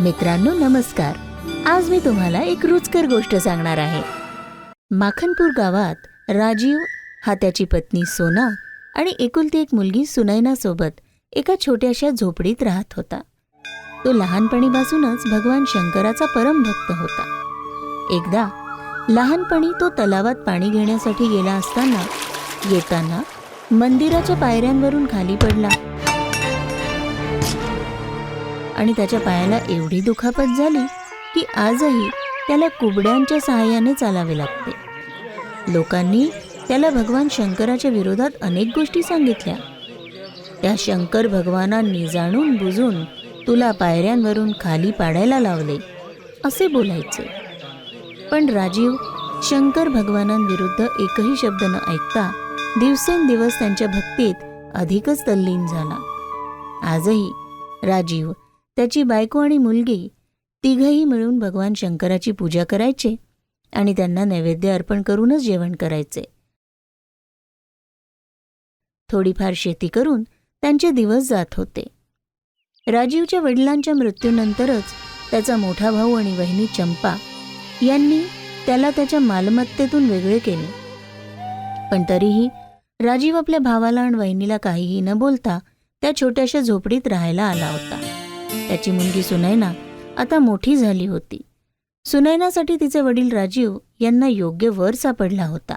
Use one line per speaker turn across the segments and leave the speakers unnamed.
मित्रांनो नमस्कार. आज मी तुम्हाला एक रुचकर गोष्ट सांगणार आहे. माखनपूर गावात राजीव हा त्याची पत्नी सोना आणि एकुलती एक मुलगी सुनैनासोबत एका छोट्याशा झोपडीत राहत होता. तो लहानपणीपासूनच भगवान शंकराचा परमभक्त होता. एकदा लहानपणी तो तलावात पाणी घेण्यासाठी गेला असताना येताना मंदिराच्या पायऱ्यांवरून खाली पडला. आणि त्याच्या पायाला एवढी दुखापत झाली की आजही त्याला कुबड्यांच्या सहाय्याने चालावे लागते. लोकांनी त्याला भगवान शंकराच्या विरोधात अनेक गोष्टी सांगितल्या. त्या शंकर भगवानांनी जाणून बुजून तुला पायऱ्यांवरून खाली पाडायला लावले असे बोलायचे. पण राजीव शंकर भगवानांविरुद्ध एकही शब्द न ऐकता दिवसेंदिवस त्यांच्या भक्तीत अधिकच तल्लीन झाला. आजही राजीव त्याची बायको आणि मुलगी तिघही मिळून भगवान शंकराची पूजा करायचे आणि त्यांना नैवेद्य अर्पण करूनच जेवण करायचे. थोडीफार शेती करून त्यांचे दिवस जात होते. राजीवच्या वडिलांच्या मृत्यूनंतरच त्याचा मोठा भाऊ आणि वहिनी चंपा यांनी त्याला त्याच्या मालमत्तेतून वेगळे केले. पण तरीही राजीव आपल्या भावाला आणि वहिनीला काहीही न बोलता त्या छोट्याशा झोपडीत राहायला आला होता. त्याची मुलगी सुनैना आता मोठी झाली होती. सुनैनासाठी तिचे वडील राजीव यांना योग्य वर सापडला होता.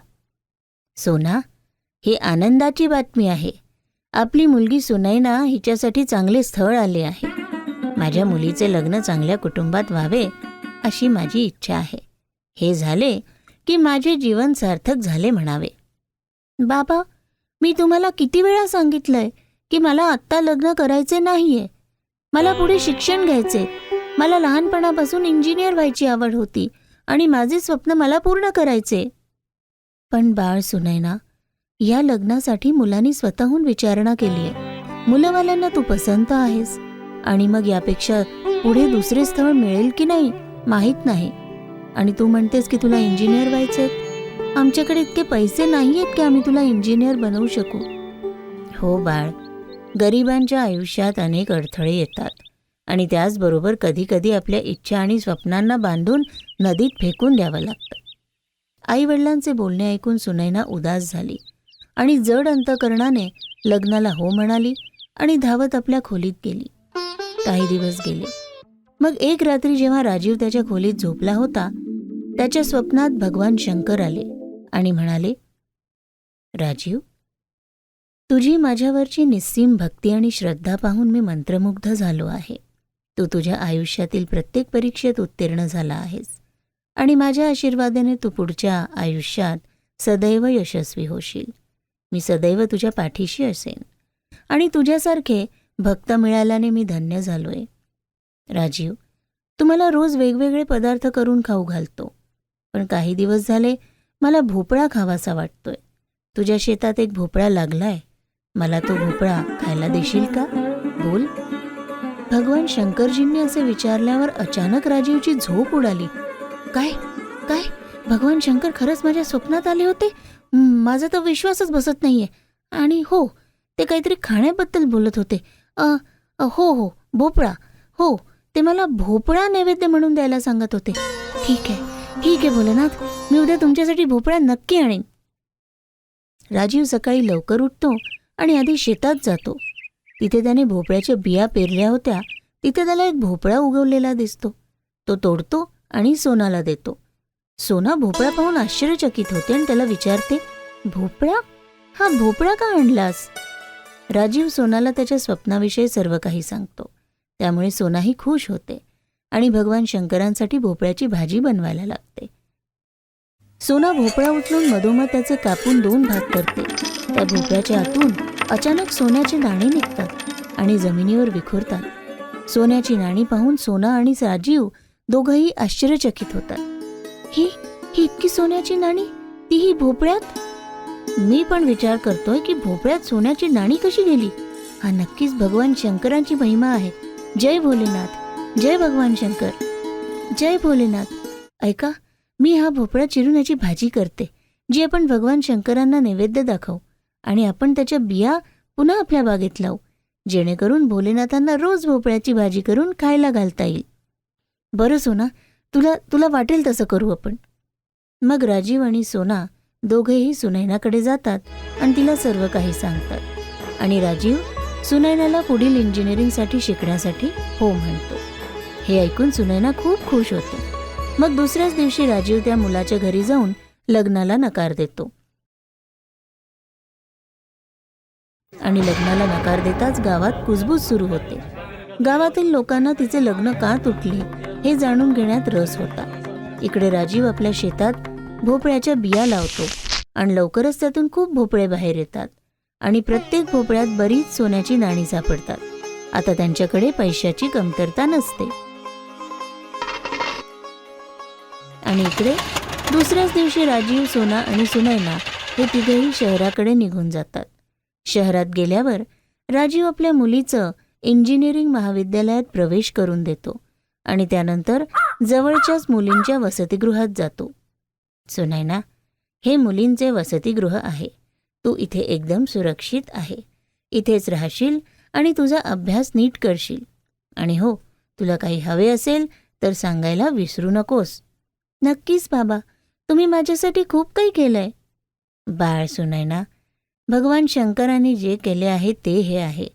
सोना ही आनंदाची बातमी आहे. आपली मुलगी सुनैना हिच्यासाठी चांगले स्थळ आले आहे. माझ्या मुलीचे लग्न चांगल्या कुटुंबात व्हावे अशी माझी इच्छा आहे. हे झाले की माझे जीवन सार्थक झाले म्हणावे. बाबा मी तुम्हाला किती वेळा सांगितलंय की मला आत्ता लग्न करायचे नाहीये. मला पुढे शिक्षण घ्यायचे मला लहानपणापासून इंजिनियर व्हायची आवड होती आणि माझे स्वप्न मला पूर्ण करायचे. पण बाळ सुनैना या लग्नासाठी मुलांनी स्वतःहून विचारणा केली आहे मुलंवाल्यांना तू पसंत आहेस आणि मग यापेक्षा पुढे दुसरे स्थळ मिळेल की नाही माहीत नाही. आणि तू म्हणतेस की तुला इंजिनियर व्हायचे आमच्याकडे इतके पैसे नाही आहेत की आम्ही तुला इंजिनियर बनवू शकू. हो बाळ गरिबांच्या आयुष्यात अनेक अडथळे येतात. आणि त्याचबरोबर कधीकधी आपल्या इच्छा आणि स्वप्नांना बांधून नदीत फेकून द्यावं लागतं. आईवडिलांचे बोलणे ऐकून सुनैना उदास झाली आणि जड अंतकरणाने लग्नाला हो म्हणाली आणि धावत आपल्या खोलीत गेली. काही दिवस गेले. मग एक रात्री जेव्हा राजीव त्याच्या खोलीत झोपला होता त्याच्या स्वप्नात भगवान शंकर आले आणि म्हणाले राजीव तुझी माझ्यावरची निस्सीम भक्ती आणि श्रद्धा पाहून मी मंत्रमुग्ध झालो आहे. तू तुझ्या आयुष्यातील प्रत्येक परीक्षेत उत्तीर्ण झाला आहेस. आणि माझ्या आशीर्वादाने तू पुढच्या आयुष्यात सदैव यशस्वी होशील. मी सदैव तुझ्या पाठीशी असेन. आणि तुझ्यासारखे भक्त मिळाल्याने मी धन्य झालोय. राजीव तू मला रोज वेगवेगळे पदार्थ करून खाऊ घालतो. पण काही दिवस झाले मला भोपळा खावासा वाटतोय. तुझ्या शेतात एक भोपळा लागलाय. मला तो भोपळा खायला देशील का? बोल. भगवान शंकरजींनी असे विचारल्यावर अचानक राजीवची झोप उडाली. काय? काय? भगवान शंकर खरंच माझ्या स्वप्नात आले होते? माझा तर विश्वासच बसत नाहीये. आणि हो ते काहीतरी खाण्याबद्दल बोलत होते. अ, अ, हो हो भोपळा. हो ते मला भोपळा नैवेद्य म्हणून द्यायला सांगत होते. ठीक आहे ठीक आहे भोलेनाथ. मी उद्या तुमच्यासाठी भोपळा नक्की आणेन. राजीव सकाळी लवकर उठतो. आणि आधी शेतात जातो. तिथे त्याने भोपळ्याच्या बिया पेरल्या होत्या. तिथे त्याला एक भोपळा उगवलेला दिसतो. तो तोडतो आणि सोनाला देतो. सोना भोपळा पाहून आश्चर्यचकित होते आणि त्याला विचारते भोपळा? हा भोपळा का आणलास? राजीव सोनाला त्याच्या स्वप्नाविषयी सर्व काही सांगतो. त्यामुळे सोनाही खुश होते आणि भगवान शंकरांसाठी भोपळ्याची भाजी बनवायला लागते. सोना भोपळा उचलून मधोमध त्याचे कापून दोन भाग करते. त्या भोपळ्याच्या आतून अचानक सोन्याचे नाणे निघतात आणि जमिनीवर विखुरतात. सोन्याची नाणी पाहून सोना आणि राजीव दोघंही आश्चर्यचकित होतात. ही ही इतकी सोन्याची नाणी? तीही भोपळ्यात? मी पण विचार करतोय की भोपळ्यात सोन्याची नाणी कशी गेली? हा नक्कीच भगवान शंकरांची महिमा आहे. जय भोलेनाथ. जय भगवान शंकर. जय भोलेनाथ. ऐका मी हा भोपळा चिरून याची भाजी करते. जी आपण भगवान शंकरांना नैवेद्य दाखवू. आणि आपण त्याच्या बिया पुन्हा आपल्या बागेत लावू. जेणेकरून भोलेनाथांना रोज भोपळ्याची भाजी करून खायला घालता येईल. बरं सोना. तुला तुला वाटेल तसं करू आपण. मग राजीव आणि सोना दोघेही सुनैनाकडे जातात आणि तिला सर्व काही सांगतात. आणि राजीव सुनैनाला पुढील इंजिनिअरिंगसाठी शिकण्यासाठी हो म्हणतो. हे ऐकून सुनैना खूप खुश होते. मग दुसऱ्याच दिवशी राजीव त्या मुलाच्या घरी जाऊन लग्नाला नकार देतो. आणि लग्नाला नकार देताच गावात कुजबूज सुरू होते. गावातील लोकांना तिचे लग्न का तुटले हे जाणून घेण्यात रस होता. इकडे राजीव आपल्या शेतात भोपळ्याच्या बिया लावतो आणि लवकरच त्यातून खूप भोपळे बाहेर येतात आणि प्रत्येक भोपळ्यात बरीच सोन्याची नाणी सापडतात. आता त्यांच्याकडे पैशाची कमतरता नसते. आणि इकडे दुसऱ्याच दिवशी राजीव सोना आणि सुनैना हे तिघेही शहराकडे निघून जातात. शहरात गेल्यावर राजीव आपल्या मुलीचं इंजिनिअरिंग महाविद्यालयात प्रवेश करून देतो आणि त्यानंतर जवळच्याच मुलींच्या वसतिगृहात जातो. सुनैना हे मुलींचे वसतिगृह आहे. तू इथे एकदम सुरक्षित आहे. इथेच राहशील आणि तुझा अभ्यास नीट करशील. आणि हो तुला काही हवे असेल तर सांगायला विसरू नकोस. नक्कीच बाबा. तुम्ही माझ्यासाठी खूप काही केलंय. बाळ सुनैना भगवान शंकराने जे केले आहे ते हे आहे.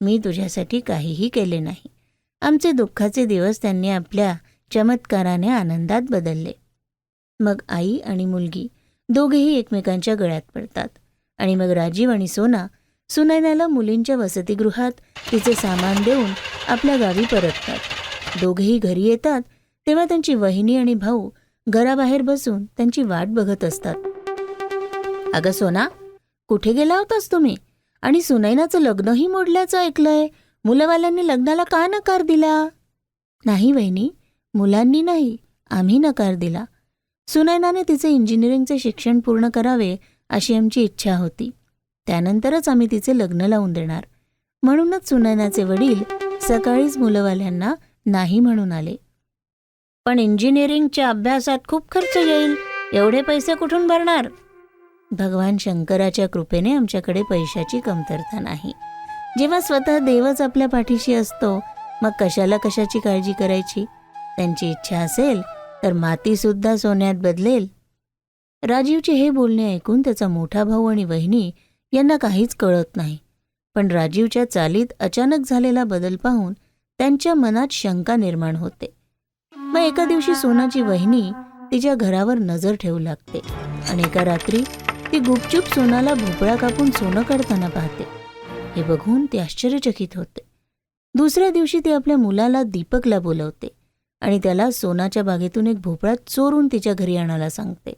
मी तुझ्यासाठी काहीही केले नाही. आमचे दुःखाचे दिवस त्यांनी आपल्या चमत्काराने आनंदात बदलले. मग आई आणि मुलगी दोघेही एकमेकांच्या गळ्यात पडतात. आणि मग राजीव आणि सोना सुनैनाला मुलींच्या वसतिगृहात तिचे सामान देऊन आपल्या गावी परततात. दोघेही घरी येतात तेव्हा त्यांची वहिनी आणि भाऊ घराबाहेर बसून त्यांची वाट बघत असतात. अगं सोना कुठे गेला होतास तुम्ही? आणि सुनैनाचं लग्नही मोडल्याचं ऐकलंय. मुलंवाल्यांनी लग्नाला का नकार दिला? नाही वहिनी मुलांनी नाही आम्ही नकार दिला. सुनैनाने तिचे इंजिनिअरिंगचे शिक्षण पूर्ण करावे अशी आमची इच्छा होती. त्यानंतरच आम्ही तिचे लग्न लावून देणार. म्हणूनच सुनैनाचे वडील सकाळीच मुलंवाल्यांना नाही म्हणून आले. पण इंजिनिअरिंगच्या अभ्यासात खूप खर्च येईल. एवढे पैसे कुठून भरणार? भगवान शंकराच्या कृपेने आमच्याकडे पैशाची कमतरता नाही. जेव्हा स्वतः देवच आपल्या पाठीशी असतो मग कशाला कशाची काळजी करायची? त्यांची इच्छा असेल तर मातीसुद्धा सोन्यात बदलेल. राजीवचे हे बोलणे ऐकून त्याचा मोठा भाऊ आणि वहिनी यांना काहीच कळत नाही. पण राजीवच्या चालीत अचानक झालेला बदल पाहून त्यांच्या मनात शंका निर्माण होते. मग एका दिवशी सोनाची वहिनी तिच्या घरावर नजर ठेवू लागते. आणि एका रात्री ती गुपचूप सोनाला भोपळा कापून सोनं काढताना पाहते. हे बघून ती आश्चर्यचकित होते. दुसऱ्या दिवशी ती आपल्या मुलाला दीपकला बोलवते आणि त्याला सोनाच्या बागेतून एक भोपळा चोरून तिच्या घरी आणायला सांगते.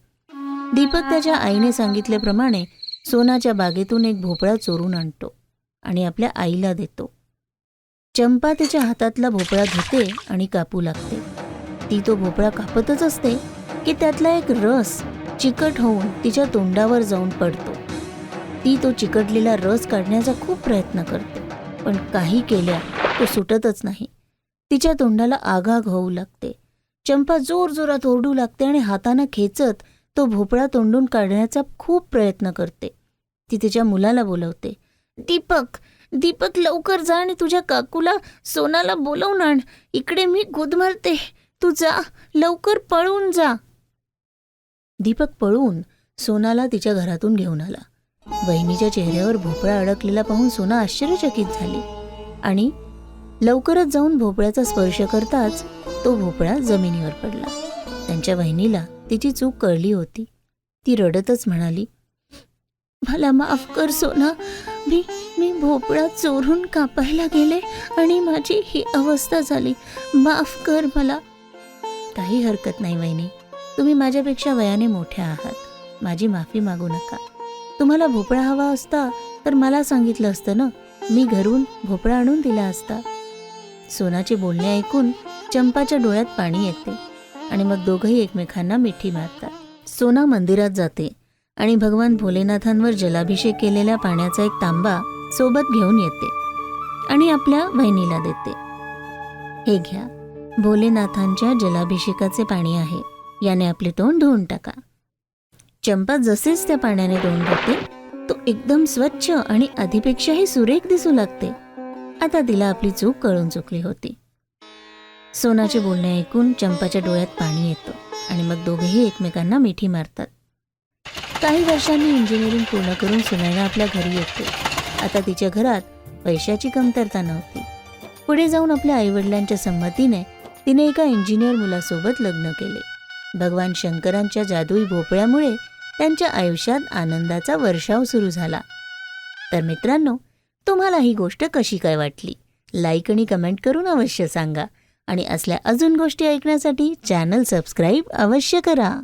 दीपक त्याच्या आईने सांगितल्याप्रमाणे सोनाच्या बागेतून एक भोपळा चोरून आणतो आणि आपल्या आईला देतो. चंपा त्याच्या हातातला भोपळा घेते आणि कापू लागते. ती तो भोपळा कापतच असते की त्यातला एक रस चिकट होऊन तिच्या तोंडावर जाऊन पडतो. ती तो चिकटलेला रस काढण्याचा खूप प्रयत्न करते पण काही केल्या तो सुटतच नाही. तिच्या तोंडाला आगाग होऊ लागते. चंपा जोर जोरात ओरडू लागते आणि हातानं खेचत तो भोपळा तोंडून काढण्याचा खूप प्रयत्न करते. ती तिच्या मुलाला बोलवते दीपक दीपक लवकर जा आणि तुझ्या काकूला सोनाला बोलवून आण इकडे मी गुदमरते तू जा लवकर पळून जा. दीपक पळून सोनाला तिच्या घरातून घेऊन आला. वहिनीच्या चेहऱ्यावर भोपळा अडकलेला पाहून सोना आश्चर्यचकित झाली आणि लवकरच जाऊन भोपळ्याचा स्पर्श करताच तो भोपळा जमिनीवर पडला. त्यांच्या वहिनीला तिची चूक कळली होती. ती रडतच म्हणाली मला माफ कर सोना. मी मी भोपळा चोरून कापायला गेले आणि माझी ही अवस्था झाली. माफ कर मला. काही हरकत नाही वहिनी. तुम्ही माझ्यापेक्षा वयाने मोठ्या आहात. माझी माफी मागू नका. तुम्हाला भोपळा हवा असता तर मला सांगितलं असतं ना? मी घरून भोपळा आणून दिला असता. सोनाचे बोलणे ऐकून चंपाच्या डोळ्यात पाणी येते आणि मग दोघंही एकमेकांना मिठी मारतात. सोना मंदिरात जाते आणि भगवान भोलेनाथांवर जलाभिषेक केलेल्या पाण्याचा एक तांबा सोबत घेऊन येते आणि आपल्या वहिनीला देते. हे घ्या. भोलेनाथांच्या जलाभिषेकाचे पाणी आहे. याने आपले तोंड धुवून टाका. चंपा जसेच त्या पाण्याने तोंड धुते तो एकदम स्वच्छ आणि आधीपेक्षाही सुरेख दिसू लागते. आता तिला आपली चूक कळून चुकली होती. सोनाचे बोलणे ऐकून चंपाच्या डोळ्यात पाणी येतं आणि मग दोघेही एकमेकांना मिठी मारतात. काही वर्षांनी इंजिनिअरिंग पूर्ण करून सुनैना आपल्या घरी येते. आता तिच्या घरात पैशाची कमतरता नव्हती. पुढे जाऊन आपल्या आईवडिलांच्या संमतीने तिने एका इंजिनियर मुलासोबत लग्न केले. भगवान शंकरांच्या जादुई भोपळ्यामुळे त्यांच्या आयुष्यात आनंदाचा वर्षाव सुरू झाला. तर मित्रांनो तुम्हाला ही गोष्ट कशी काय वाटली? लाईक आणि कमेंट करून अवश्य सांगा आणि असल्या अजून गोष्टी ऐकण्यासाठी चॅनल सबस्क्राईब अवश्य करा.